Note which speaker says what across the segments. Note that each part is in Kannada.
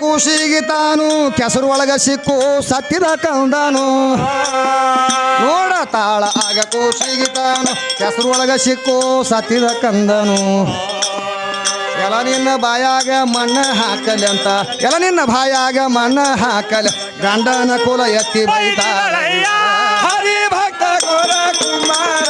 Speaker 1: ಕೂಸಿಗೆ ತಾನು, ಕೆಸರು ಒಳಗ ಸಿಕ್ಕು, ಸತ್ತಿದ ಕಂದನು. ನೋಡ ತಾಳ, ಆಗ ಕೂಸಿಗೆ ತಾನು, ಕೆಸರು ಒಳಗ ಸಿಕ್ಕು, ಸತ್ತಿದ ಕಂದನು. ಎಲ್ಲ ನಿನ್ನ ಬಾಯಾಗ ಮಣ್ಣ ಹಾಕಲಿ ಅಂತ, ಎಲ್ಲ ನಿನ್ನ ಬಾಯಾಗ ಮಣ್ಣ ಹಾಕಲಿ. ಗಂಡನ ಕುಲ ಎತ್ತಿ
Speaker 2: ಹರಿ ಭಕ್ತ ಕುಲ ಕುಮಾರ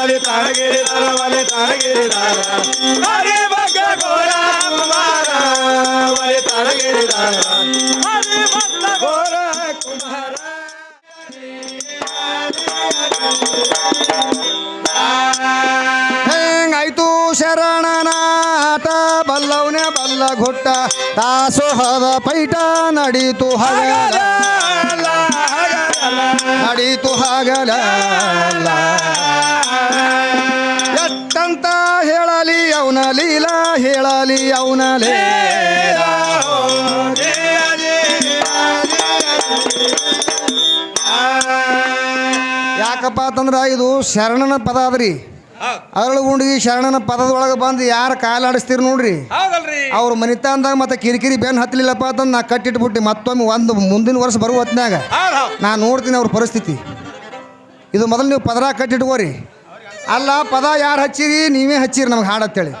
Speaker 2: ಒಲಿ ತಾಳಗಿರಿದಾರ ಒಲಿ ತಾಳಗಿರಿದಾರ ಹರಿ
Speaker 1: ಹದ ದಾಸೋಹದ ಪೈಟ ನಡೀತು ಹಗಲ ನಡೀತು ಹಗಲ ಎಷ್ಟಂತ ಹೇಳಲಿ ಅವನ ಲೀಲಾ, ಹೇಳಲಿ ಅವನ ಯಾಕಪ್ಪ ಅಂತಂದ್ರ ಇದು ಶರಣನ ಪದ ಅದ್ರಿ ಅರಳು ಗುಂಡಿಗೆ ಶರಣನ ಪದದೊಳಗೆ ಬಂದು ಯಾರು ಕಾಲಾಡಿಸ್ತೀರಿ ನೋಡ್ರಿ? ಅವ್ರ ಮನಿತಾಂದಾಗ ಮತ್ತೆ ಕಿರಿಕಿರಿ ಬೆನ್ ಹತ್ತಲಿಲ್ಲಪ್ಪ ಅಂತ ನಾ ಕಟ್ಟಿಟ್ಬಿಟ್ಟು ಮತ್ತೊಮ್ಮೆ ಒಂದು ಮುಂದಿನ ವರ್ಷ ಬರುವ
Speaker 2: ಹೌದ್
Speaker 1: ನಾ ನೋಡ್ತೀನಿ ಅವ್ರ ಪರಿಸ್ಥಿತಿ. ಇದು ಮೊದಲು ನೀವು ಪದರ ಕಟ್ಟಿಟ್ಕೋರಿ. ಅಲ್ಲ ಪದ ಯಾರು ಹಚ್ಚಿರಿ? ನೀವೇ ಹಚ್ಚಿರಿ ನಮ್ಗೆ ಹಾಡತ್ತೇಳಿ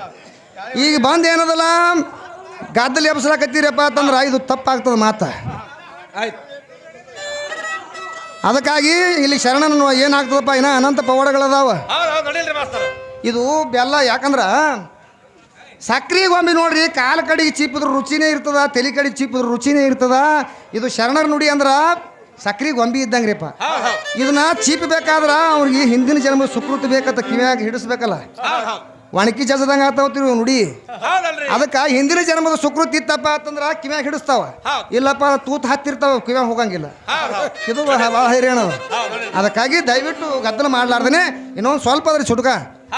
Speaker 1: ಈಗ ಬಂದು ಏನದಲ್ಲ ಗದ್ದಲಿ ಎಬ್ಸಲಾಕತ್ತೀರಪ್ಪ ಅಂತಂದ್ರೆ ಇದು ತಪ್ಪಾಗ್ತದೆ ಮಾತಾ.
Speaker 2: ಆಯ್ತು.
Speaker 1: ಅದಕ್ಕಾಗಿ ಇಲ್ಲಿ ಶರಣನ ಏನಾಗ್ತದಪ್ಪ ಇನ್ನ ಅನಂತ ಪವಾಡಗಳದಾವ. ಇದು ಬೆಲ್ಲ ಯಾಕಂದ್ರೆ ಸಕ್ರಿ ಗೊಂಬೆ ನೋಡ್ರಿ ಕಾಲು ಕಡೆಗೆ ಚೀಪಿದ್ರ ರುಚಿನೇ ಇರ್ತದ ತಲೆ ಕಡೆಗೆ ಚೀಪಿದ್ರ ರುಚಿನೇ ಇರ್ತದ. ಇದು ಶರಣರ ನುಡಿ ಅಂದ್ರೆ ಸಕ್ರೆ ಗೊಂಬಿ ಇದ್ದಂಗ್ರಿಪ್ಪ ಇದನ್ನ ಚೀಪಬೇಕಾದ್ರ ಅವ್ರಿಗೆ ಹಿಂದಿನ ಜನ್ಮ ಸುಕೃತಿ ಬೇಕಂತ ಕಿವಿಯಾಗಿ ಹಿಡಿಸ್ಬೇಕಲ್ಲ. ಒಣಕಿ ಜಸದಂಗ ಆತಾವತ್ರಿ ನುಡಿ. ಅದಕ್ಕೆ ಹಿಂದಿನ ಜನ್ಮದ ಸುಕೃತಿ ಇತ್ತಪ್ಪ ಅಂತಂದ್ರ ಕಿವ್ಯಾಗ ಹಿಡಿಸ್ತಾವ. ಇಲ್ಲಪ್ಪ ತೂತ್ ಹತ್ತಿರ್ತಾವ ಕಿವ್ಯಾಗ ಹೋಗಂಗಿಲ್ಲ. ಇದು ಭಾಳ ಹೈರಾಣ. ಅದಕ್ಕಾಗಿ ದಯವಿಟ್ಟು ಗದ್ದಲ ಮಾಡ್ಲಾರ್ದೇನೆ ಇನ್ನೊಂದು ಸ್ವಲ್ಪ ಅದ್ರ ಚುಟುಕ.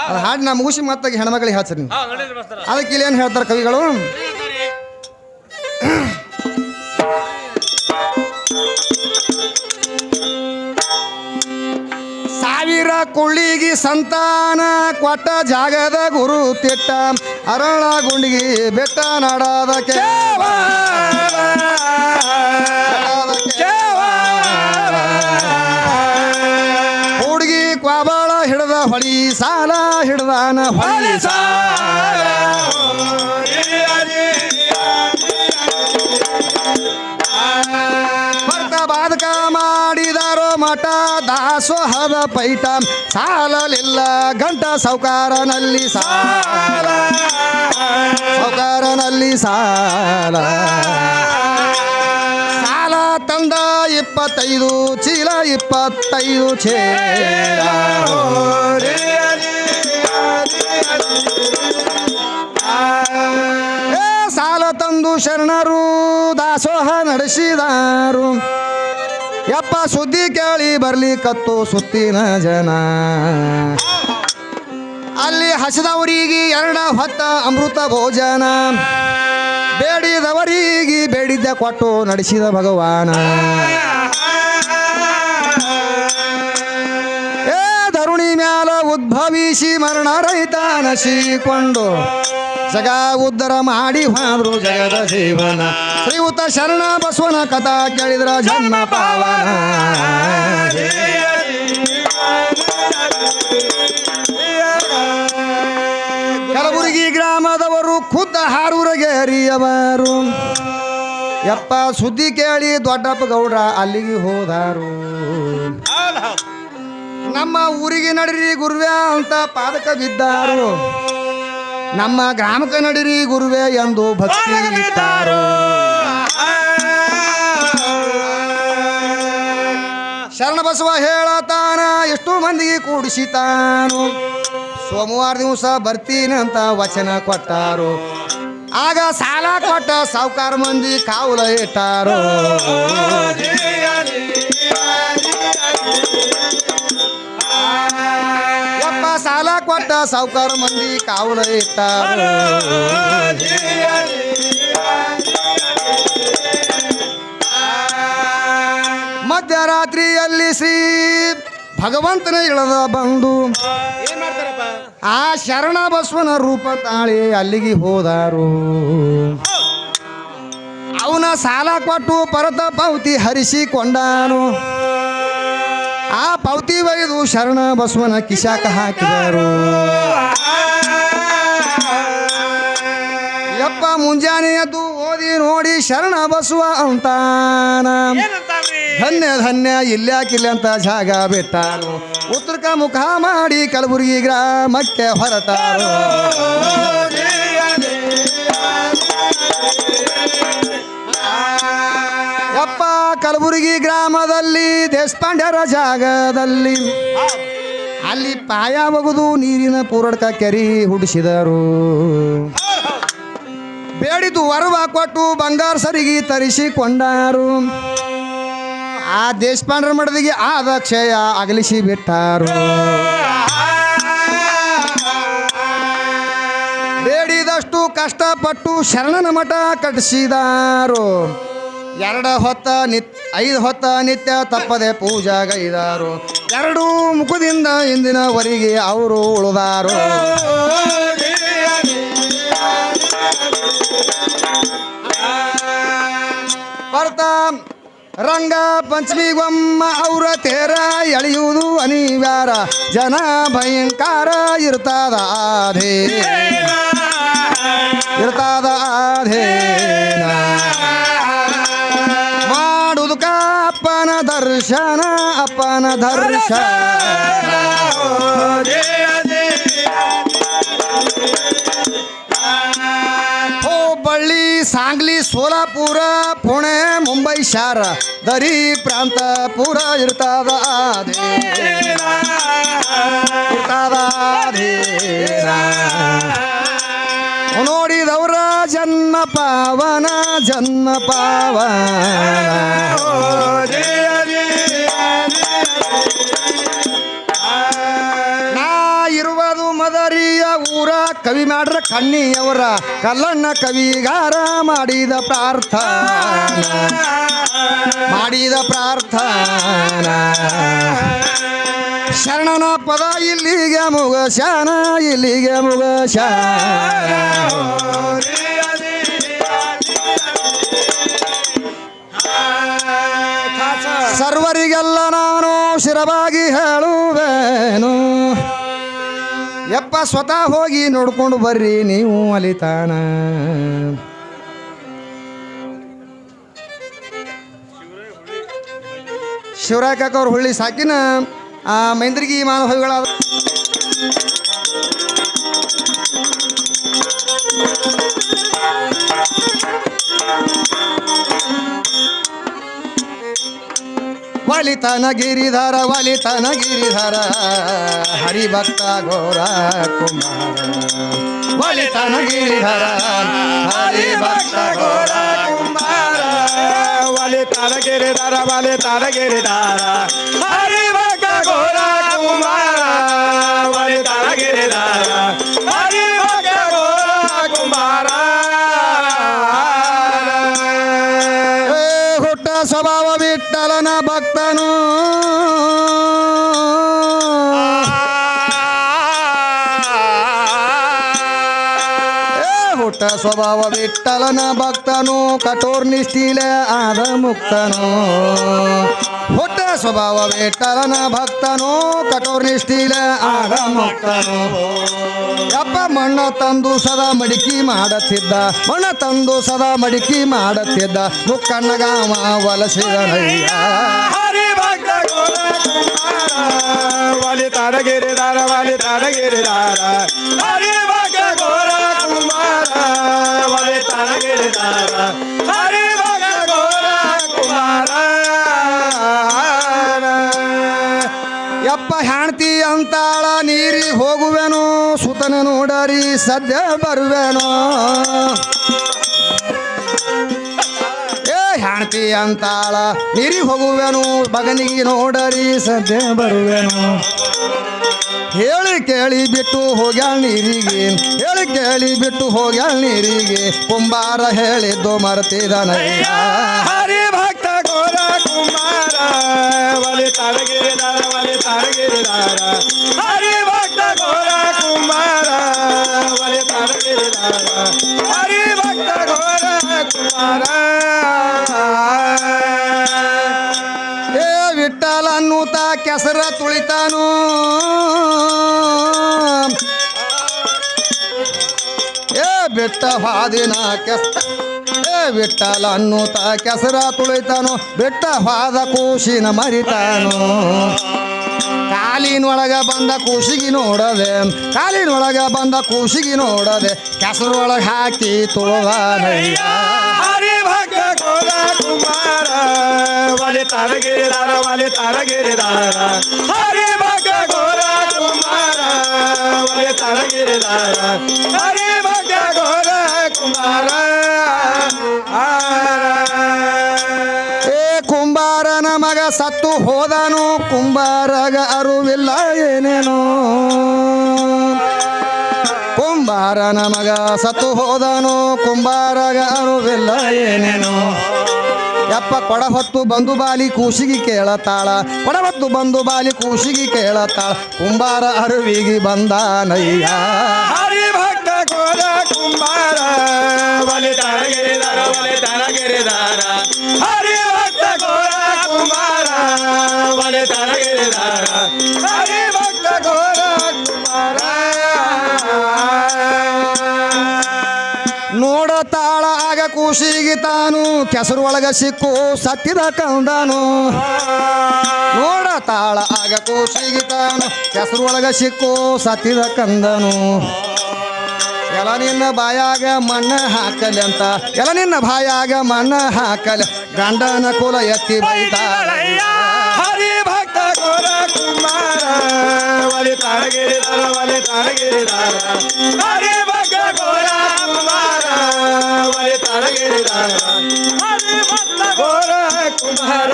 Speaker 1: ಅದು ಹಾಡಿ ನಾ ಮುಗಿಸಿ
Speaker 2: ಮತ್ತಾಗಿ ಹೆಣ್ಮಗಳಿಗೆ ಹಾಚರಿ
Speaker 1: ಅದಕ್ಕೆ ಇಲ್ಲಿ ಏನು ಹೇಳ್ತಾರೆ ಕವಿಗಳು? ಕುಳ್ಳಿಗಿ ಸಂತಾನ ಕೊಟ್ಟ ಜಾಗದ ಗುರು ತಿಟ್ಟ ಅರಳ ಗುಂಡಿಗಿ ಬೆಟ್ಟ ನಡದ ಕೇವ ಹುಡುಗಿ ಕ್ವಾಬಾಳ ಹಿಡ್ದ ಹೊಳಿ ಸಾಲ, ಹಿಡ್ದಾನ ಹೊಳಿ ಸಾಲ. ಬರ್ತ ಬಾದಕ ಮಠ, ದಾಸೋಹದ ಪೈಟ ಸಾಲಲಿಲ್ಲ ಗಂಟ ಸೌಕಾರನಲ್ಲಿ ಸಾಲ. ಸೌಕಾರನಲ್ಲಿ ಸಾಲ. ಸಾಲ ತಂದ ಇಪ್ಪತ್ತೈದು, ಚೀಲ ಇಪ್ಪತ್ತೈದು ಏ, ಸಾಲ ತಂದು ಶರಣರು, ದಾಸೋಹ ನಡೆಸಿದಾರು. ಯಪ್ಪ ಸುದ್ದಿ ಕೇಳಿ ಬರ್ಲಿ ಕತ್ತು ಸುತ್ತಿನ ಜನ. ಅಲ್ಲಿ ಹಸಿದವರಿಗೆ ಎರಡ ಹೊತ್ತ ಅಮೃತ ಭೋಜನ. ಬೇಡಿದವರಿಗೆ ಬೇಡಿದ್ದ ಕೊಟ್ಟು ನಡೆಸಿದ ಭಗವಾನ. ಏ ಧರುಣಿ ಮ್ಯಾಲ ಉದ್ಭವಿಸಿ ಮರಣ ರಹಿತ ನಸಿಕೊಂಡು ಜಗ ಉದ್ದರ ಮಾಡಿ ಹಾದ್ರು ಜಗದ ಜೀವನ. ಶ್ರೀಯುತ ಶರಣ ಬಸವನ ಕಥಾ ಕೇಳಿದ್ರ ಜನ್ಮ ಪಾವನ. ಕಲಬುರಗಿ ಗ್ರಾಮದವರು ಖುದ್ದ ಹಾರೂರಗೇರಿಯವರು. ಯಪ್ಪ ಸುದ್ದಿ ಕೇಳಿ ದೊಡ್ಡಪ್ಪ ಗೌಡ್ರ ಅಲ್ಲಿಗೆ ಹೋದಾರು.
Speaker 2: ಹೌದ್ ಹೌದ್
Speaker 1: ನಮ್ಮ ಊರಿಗೆ ನಡಿರಿ ಗುರುವೆ ಅಂತ ಪಾದಕ ಬಿದ್ದಾರು. ನಮ್ಮ ಗ್ರಾಮಕ್ಕೆ ನಡಿರಿ ಗುರುವೆ ಎಂದು ಭಕ್ತಿ ಇಟ್ಟಾರು. ಶರಣ ಬಸವ ಹೇಳತಾನ, ಎಷ್ಟು ಮಂದಿಗೆ ಕೂಡಿಸಿತಾನು. ಸೋಮವಾರ ದಿವಸ ಬರ್ತೀನಿ ಅಂತ ವಚನ ಕೊಟ್ಟಾರು. ಆಗ ಸಾಲ ಕೊಟ್ಟ ಸಾವುಕಾರ ಮಂದಿ ಕಾವುಲ ಇಟ್ಟಾರು. ಯಪ್ಪ ಸಾಲ ಕೊಟ್ಟ ಸಾವುಕಾರ ಮಂದಿ ಕಾವುಲ ಇಟ್ಟಾರು. ಮಧ್ಯರಾತ್ರಿಯಲ್ಲಿ ಶ್ರೀ ಭಗವಂತನ ಇಳದ ಬಂದು ಆ ಶರಣ ಬಸವನ ರೂಪ ತಾಳಿ ಅಲ್ಲಿಗೆ ಹೋದಾರು. ಅವನ ಸಾಲ ಕೊಟ್ಟು ಪರತ ಪಾವತಿ ಹರಿಸಿಕೊಂಡಾನು. ಆ ಪಾವತಿ ಒಯ್ದು ಶರಣ ಬಸವನ ಕಿಶಾಕ ಹಾಕಿದರು. ಮುಂಜಾನೆ ಅದು ಓದಿ ನೋಡಿ ಶರಣ ಬಸುವ ಅಂತಾನ. ಧನ್ಯ ಧನ್ಯ ಇಲ್ಯಾಕಿಲ್ಲ ಅಂತ ಜಾಗ ಬಿಟ್ಟಾನು ಉತ್ತರಕ ಮುಖ ಮಾಡಿ ಕಲಬುರಗಿ ಗ್ರಾಮಕ್ಕೆ ಹೊರಟಾರು. ಅಪ್ಪ ಕಲಬುರಗಿ ಗ್ರಾಮದಲ್ಲಿ ದೇಶಪಾಂಡ್ಯರ ಜಾಗದಲ್ಲಿ. ಅಲ್ಲಿ ಪಾಯ ಒಗೆದು ನೀರಿನ ಪೂರಡ್ಕ ಕೆರಿ ಹುಡಿಸಿದರು. ಬೇಡಿದು ವರವ ಕೊಟ್ಟು ಬಂಗಾರ ಸರಿಗಿ ತರಿಸಿಕೊಂಡಾರು. ಆ ದೇಶಪಾಂಡ್ರ ಮಡದಿಗೆ ಆದ ಕ್ಷಯ ಅಗಲಿಸಿ ಬಿಟ್ಟಾರು. ಬೇಡಿದಷ್ಟು ಕಷ್ಟಪಟ್ಟು ಶರಣನ ಮಠ ಕಟ್ಟಿಸಿದಾರು. ಎರಡು ಹೊತ್ತ ನಿತ್, ಐದು ಹೊತ್ತ ನಿತ್ಯ ತಪ್ಪದೆ ಪೂಜಾಗೈದಾರು ಎರಡು ಮುಖದಿಂದ ಇಂದಿನವರೆಗೆ ಅವರು ಉಳಿದಾರು. ಬರ್ತಾ ರಂಗ ಪಂಚಮಿಗೊಮ್ಮ ಅವರ ತೇರ ಎಳೆಯುವುದು ಅನಿವಾರ. ಜನ ಭಯಂಕರ ಇರ್ತದ ಆಧೇ. ಇರ್ತದ ಆಧೇ. ಮಾಡುದು ಅಪ್ಪನ ದರ್ಶನ ಅಪ್ಪನ ದರ್ಶನ. ಸಾಂಗ್ಲಿ ಸೋಲಾಪುರ ಪುಣೆ ಮುಂಬೈ ಶಾರ ದರಿ ಪ್ರಾಂತ ಪೂರ ಇರ್ತದ ನೋಡಿದವರ ಜನ್ಮ ಪಾವನ ಜನ್ಮ ಪಾವನ. ಮದರಿಯ ಊರ ಕವಿ ಮಾಡ್ರ ಕಣ್ಣಿಯವರ, ಕಲ್ಲಣ್ಣ ಕವಿಗಾರ ಮಾಡಿದ ಪ್ರಾರ್ಥ ಮಾಡಿದ ಪ್ರಾರ್ಥ ಶರಣನ ಪದ ಇಲ್ಲಿಗೆ ಮುಗಶಾನ ಇಲ್ಲಿಗೆ ಮುಗಶಾನ ಸರ್ವರಿಗೆಲ್ಲ ನಾನು ಶಿರವಾಗಿ ಹೇಳುವೇನು. ಸ್ವತಃ ಹೋಗಿ ನೋಡ್ಕೊಂಡು ಬರ್ರಿ ನೀವು ಅಲಿತಾನ ಶಿವರಾಯ ಕಾಕ ಅವ್ರ ಹುಳ್ಳಿ ಸಾಕಿನ ಆ ಮೈಂದ್ರಿಗಿ ಮಾನವಗಳಾದ ವಾಲಿತನ ಗಿರಿಧರ ವಾಲಿತನ ಗಿರಿಧರ ಹರಿಭಕ್ತ ಘೋರ ಕುಮಾರ. ವಾಲಿತನ ಗಿರಿಧರ ಹರಿಭಕ್ತ ಘೋರ ಕುಮಾರ.
Speaker 3: ವಲಿತನ ಗಿರಿಧರ ವಲಿತನ ಗಿರಿಧರ ಹರಿ
Speaker 1: ಸ್ವಭಾವ ಬಿಟ್ಟಲನ ಭಕ್ತನು. ಹುಟ್ಟ ಸ್ವಭಾವ ಬಿಟ್ಟಲನ ಭಕ್ತನು, ಕಠೋರ್ ನಿಷ್ಠೀಲೆ ಆದ ಮುಕ್ತನು. ಹುಟ್ಟ ಸ್ವಭಾವ ಬಿಟ್ಟಲನ ಭಕ್ತನು, ಕಠೋರ್ ನಿಷ್ಠೀಲೆ ಆದ ಮುಕ್ತನು. ಯಪ್ಪ ಮಣ್ಣ ತಂದು ಸದಾ ಮಡಿಕಿ ಮಾಡತ್ತಿದ್ದ. ಮಣ್ಣ ತಂದು ಸದಾ ಮಡಿಕಿ ಮಾಡತ್ತಿದ್ದ. ಮುಕ್ಕಣ್ಣಗಾಮ ವಲಸಿದನಯ್ಯ.
Speaker 3: ವಾಲೆ ತಾರಗಿರಿದಾರ ವಾಲಿ ತಾರಗಿರಿದಾರ ಹರಿ ಭಕ್ತ ಗೋರ ಕುಮಾರ ವಾಲಿ ತಾರಗಿರಿದಾರ ಹರಿ ಭಕ್ತ ಗೋರ ಕುಮಾರ
Speaker 1: ಯಪ್ಪ ಹೆಣ್ತಿ ಅಂತಾಳ ನೀರಿ ಹೋಗುವೆನು. ಸುತನ ನೋಡರಿ ಸದ್ಯ ಬರುವೆನೋ. ಏ ಹೆಣ್ತಿ ಅಂತಾಳ, ನೀರಿ ಹೋಗುವೆನು. ಬಗನಿಗೆ ನೋಡರಿ ಸದ್ಯ ಬರುವೆನು. ಹೇಳಿ ಕೇಳಿ ಬಿಟ್ಟು ಹೋಗ್ಯಾಳ ನೀರಿಗೆ. ಹೇಳಿ ಕೇಳಿ ಬಿಟ್ಟು ಹೋಗ್ಯಾಳ ನೀರಿಗೆ. ಕುಂಬಾರ ಹೇಳಿದ್ದು ಮರ್ತಿದನಯ್ಯ.
Speaker 3: ಹರಿ ಭಕ್ತ ಗೋರ ಕುಮಾರ ಬಲಿ ತಾರಗಿರಿದಾರ ಬಲಿ ತಾರಗಿರಿದಾರ ಹರಿ ಭಕ್ತ ಗೋರ ತಾರಗಿರಿದಾರ ಭಕ್ತ ಘೋರ ಕುಮಾರ. ಏ ವಿಠಲ ಅನ್ನೂತ ಕೆಸರ ತುಳಿತಾನು. ಏ
Speaker 1: ಬಿಟ್ಟ ಹಾದಿನ ಕೆಸ ಬಿಟ್ಟಲ ಅನ್ನೂತ ಕೆಸರ ತುಳಿತಾನು. ಬಿಟ್ಟ ಪಾದ ಕೂಸಿನ ಮರಿತಾನು. ಕಾಲಿನೊಳಗ ಬಂದ ಕೂಸಿಗೆ ನೋಡದೆ, ಕಾಲಿನೊಳಗ ಬಂದ ಕೂಸಿಗೆ ನೋಡದೆ, ಕೆಸರೊಳಗೆ ಹಾಕಿ
Speaker 3: ಹರಿ ಭಕ್ತ ಗೋರ ಕುಮಾರ ಒಲೆ ತರಗಿರಿದಾರ ಒಲೆ ತಾಳಗಿರಿದಾರ ಹರಿ ಭಕ್ತ ಗೋರ ಕುಮಾರ ಒಲೆ ತಾಳಗಿರಿದಾರ ಹರಿ ಭಕ್ತ ಗೋರ ಕುಮಾರ
Speaker 1: ಏ ಸತ್ತು ಹೋದಾನು ಕುಂಬಾರಗ ಅರುವಿಲ್ಲ ಏನೇನೋ. ಕುಂಬಾರ ನಮಗ ಸತ್ತು ಹೋದಾನು ಕುಂಬಾರಗ ಅರುವಿಲ್ಲ ಏನೇನು. ಯಪ್ಪ ಕೊಡ ಹೊತ್ತು ಬಂದು ಬಾಲಿ ಕೂಸಿಗೆ ಕೇಳತಾಳ ಕೊಡ ಹೊತ್ತು ಬಂದು ಬಾಲಿ ಕೂಸಿಗೆ ಕೇಳತಾಳ, ಕುಂಬಾರ ಅರುವಿಗೆ ಬಂದಾನಯ್ಯ.
Speaker 3: ಹರಿ ಭಕ್ತ ಕೋರ ಕುಂಬಾರ ಒಲೆ
Speaker 1: ಕೂಸಿಗೆ ತಾನು ಕೆಸರು ಒಳಗ ಸಿಕ್ಕು, ಸತ್ತಿದ ಕಂದಾನು ನೋಡತಾಳ ಆಗ ಕೂಸಿಗೆ ತಾನು ಕೆಸರು ಒಳಗ ಸಿಕ್ಕು, ಸತ್ತಿದ ಕಂದನು ಎಲ್ಲ ನಿನ್ನ ಬಾಯಾಗ ಮಣ್ಣ ಹಾಕಲಿ ಅಂತ, ಎಲ್ಲ ನಿನ್ನ ಬಾಯಾಗ ಮಣ್ಣ ಹಾಕಲಿ. ಗಂಡನ ಕುಲ ಎತ್ತಿ ಬೈತಾಳ.
Speaker 3: ಹರಿ ಭಕ್ತ ಕುಲ ಕುಮಾರ ಒಲೆ ತಾಳಗಿರಿದಾರ ಒಲೆ ತಾಳಗಿರಿದಾರ ಹರಿ ಭಕ್ತ ಗೋರ ಕುಮಾರ ಒಲೆ ತಾಳಗಿರಿದಾರ ಹರಿ ಭಕ್ತ ಗೋರ ಕುಮಾರ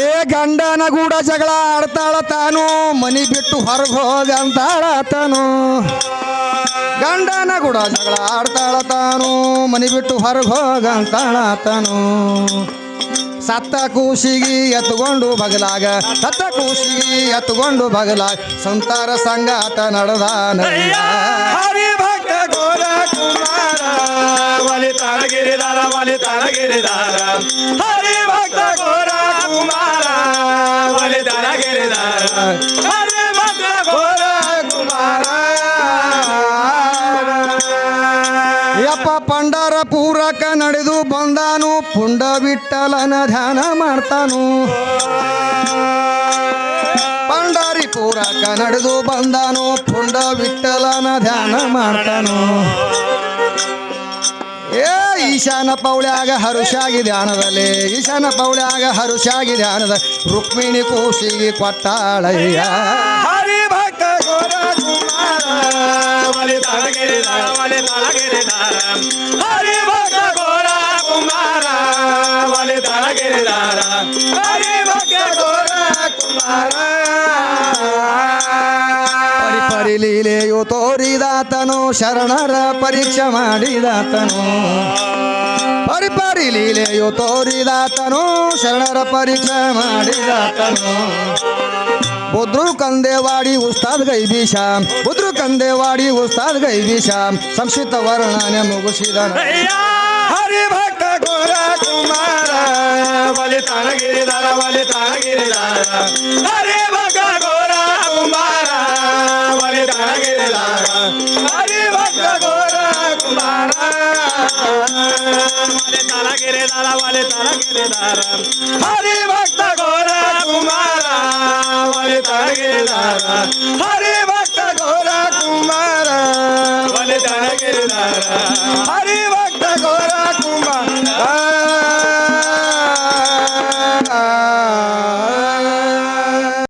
Speaker 1: ಏ ಗಂಡನ ಗೂಡ ಜಗಳ ಆಡ್ತಾಳ ತಾನು ಮನಿ ಬಿಟ್ಟು ಹೊರಗೆ ಹೋಗಂತಾಳ ತಾನು ಗಂಡನ ಗೂಡ ಜಗಳ ಆಡ್ತಾಳ ತಾನು ಮನಿ ಬಿಟ್ಟು ಹೊರಗೆ ಹೋಗಂತಾಳ ತಾನು ಸತ್ತ ಕೂಸಿಗೆ ಎತ್ಕೊಂಡು ಬಗಲಾಗ, ಸತ್ತ ಕೂಸಿಗೆ ಎತ್ಕೊಂಡು ಬಗಲಾಗ ಸಂತಾರ ಸಂಗಾತ
Speaker 3: ನಡೆದಾನ. ಭಕ್ತ ಗೋರ ಕುಮಾರ ಬಲಿ ತಾಳಗಿರಿದಾರ ಬಲಿ ಹರಿ ಭಕ್ತ
Speaker 1: ಬಿಟ್ಟಲನ ಧ್ಯಾನ ಮಾಡ್ತಾನು. ಪಂಡಾರಿ ಪೂರಕ ನಡೆದು ಬಂದಾನು, ಪುಂಡ ವಿಠಲನ ಧ್ಯಾನ ಮಾಡ್ತಾನು. ಏ, ಈಶಾನ ಪೌಳ್ಯಾಗ ಹರುಷಾಗಿ ಧ್ಯಾನದಲ್ಲಿ, ಈಶಾನ ಪೌಳ್ಯಾಗ ಹರುಷಾಗಿ ಧ್ಯಾನದ ರುಕ್ಮಿಣಿ ಕೂಸಿಗೆ ಕೊಟ್ಟಾಳಯ್ಯ.
Speaker 3: ಹರಿ ಭಕ್ತ ಗೋರ ಕುಮಾರ
Speaker 1: ಲೀಲೆಯು ತೋರಿದಾತನು, ಶರಣರ ಪರೀಕ್ಷೆ ಮಾಡಿದಾತನು. ಪರಿಪರಿ ಪರಿ ಲೀಲೆಯು ತೋರಿದಾತನು, ಶರಣರ ಪರೀಕ್ಷೆ ಮಾಡಿದಾತನು. ಬುದ್ರು ಕಂದೇವಾಡಿ ಉಸ್ತಾದ್ ಗೈಬೀಶಾಮ್ ಬುದ್ರು ಕಂದೇವಾಡಿ ಉಸ್ತಾದ್ ಗೈಬೀಶಾಮ್ ಸಂಸ್ಕೃತ ವರ್ಣನೆ ಮುಗಿಸಿದ
Speaker 3: ಹರಿ ಭಕ್ತ ಗೋರ ಕುಮಾರ. ಒಲೆ ತಾಳಗಿರಿದಾರ ಒಲೆ ತಾಳಗಿರಿದಾರ ಹರಿ ಭಕ್ತ ಗೋರ ಕುಮಾರ ಒಲೆ ತಾಳಗಿರಿದಾರ ಹರಿ ಭಕ್ತ ಗೋರ ಕುಮಾರ ಒಲೆ ತಾಳಗಿರಿದಾರ ಒಲೆ ತಾಳಗಿರಿದಾರ ಹರಿ ಭಕ್ತ ಗೋರ ಕುಮಾರ ಒಲೆ ತಾಳಗಿರಿದಾರ ಹರಿ ಭಕ್ತ ಗೋರ ಕುಮಾರ ಒಲೆ ತಾಳಗಿರಿದಾರ ಹರಿ